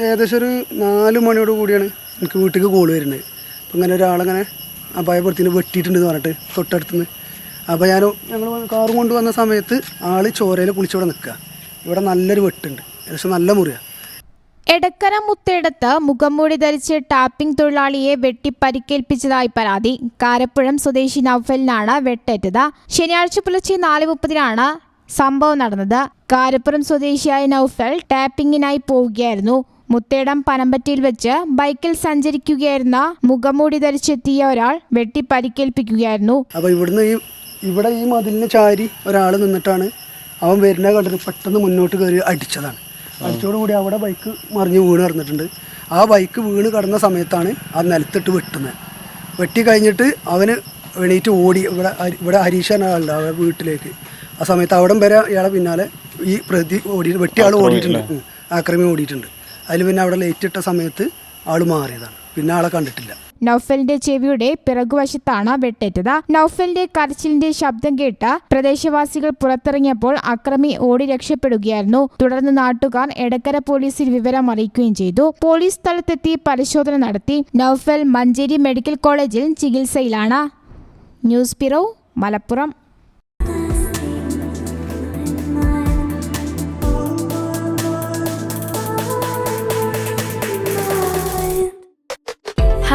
ഏകദേശം ഒരു നാല് മണിയോട് കൂടിയാണ് എനിക്ക് വീട്ടിലേക്ക് കോൾ വരുന്നത്. അപ്പം ഇങ്ങനെ ഒരാളങ്ങനെ അപായപ്പെടുത്തിന് വെട്ടിയിട്ടുണ്ടെന്ന് പറഞ്ഞിട്ട് തൊട്ടടുത്തുനിന്ന്. അപ്പോൾ ഞാൻ ഞങ്ങൾ കാറും കൊണ്ട് വന്ന സമയത്ത് ആൾ ചോരയിൽ കുളിച്ചവിടെ നിൽക്കുക. ഇവിടെ നല്ലൊരു വെട്ടുണ്ട്. ഏകദേശം നല്ല മുറിയാണ് എടക്കര മുത്തേടത്ത് മുഖംമൂടി ധരിച്ച് ടാപ്പിംഗ് തൊഴിലാളിയെ വെട്ടി പരിക്കേൽപ്പിച്ചതായി പരാതി. കാരപ്പുഴം സ്വദേശി നൌഫലിനാണ് വെട്ടേറ്റത്. ശനിയാഴ്ച പുലർച്ചെ നാല് മുപ്പതിനാണ് സംഭവം നടന്നത്. കാരപ്പുറം സ്വദേശിയായ നൌഫൽ ടാപ്പിങ്ങിനായി പോവുകയായിരുന്നു. മുത്തേടം പനമ്പറ്റയിൽ വെച്ച് ബൈക്കിൽ സഞ്ചരിക്കുകയായിരുന്ന മുഖമൂടി ധരിച്ചെത്തിയ ഒരാൾ വെട്ടി പരിക്കേൽപ്പിക്കുകയായിരുന്നു അപ്പോൾ ഇവിടുന്ന് ഈ ഇവിടെ ഈ മതിലിന് ചാരി ഒരാൾ നിന്നിട്ടാണ് അവൻ വരുന്ന കണ്ടിട്ട് പെട്ടെന്ന് മുന്നോട്ട് കയറി അടിച്ചതാണ്. അടിച്ചോടുകൂടി അവിടെ ബൈക്ക് മറിഞ്ഞ് വീണ് കിടന്നിട്ടുണ്ട്. ആ ബൈക്ക് വീണ് കടന്ന സമയത്താണ് ആ നിലത്തിട്ട് വെട്ടുന്നത്. വെട്ടി കഴിഞ്ഞിട്ട് അവന് എണീറ്റ് ഓടി ഇവിടെ ഇവിടെ ഹരീഷ് എന്ന ആളുണ്ട് അവരുടെ വീട്ടിലേക്ക്. ആ സമയത്ത് അവിടം വരെ ഇയാളെ പിന്നാലെ ഈ പ്രതി ഓടി വെട്ടിയാൾ ഓടിയിട്ടുണ്ട്. ആക്രമി ഓടിയിട്ടുണ്ട്. അതിൽ പിന്നെ അവിടെ ലൈറ്റ് ഇട്ട സമയത്ത് ആൾ മാറിയതാണ്. പിന്നെ ആളെ കണ്ടിട്ടില്ല. നൌഫലിന്റെ ചെവിയുടെ പിറകുവശത്താണ് വെട്ടേറ്റത്. നൌഫലിന്റെ കരച്ചിലിന്റെ ശബ്ദം കേട്ട പ്രദേശവാസികൾ പുറത്തിറങ്ങിയപ്പോൾ അക്രമി ഓടി രക്ഷപ്പെടുകയായിരുന്നു. തുടർന്ന് നാട്ടുകാർ എടക്കര പോലീസിൽ വിവരം അറിയിക്കുകയും ചെയ്തു. പോലീസ് സ്ഥലത്തെത്തി പരിശോധന നടത്തി. നൌഫൽ മഞ്ചേരി മെഡിക്കൽ കോളേജിൽ ചികിത്സയിലാണ്. News bureau Malappuram.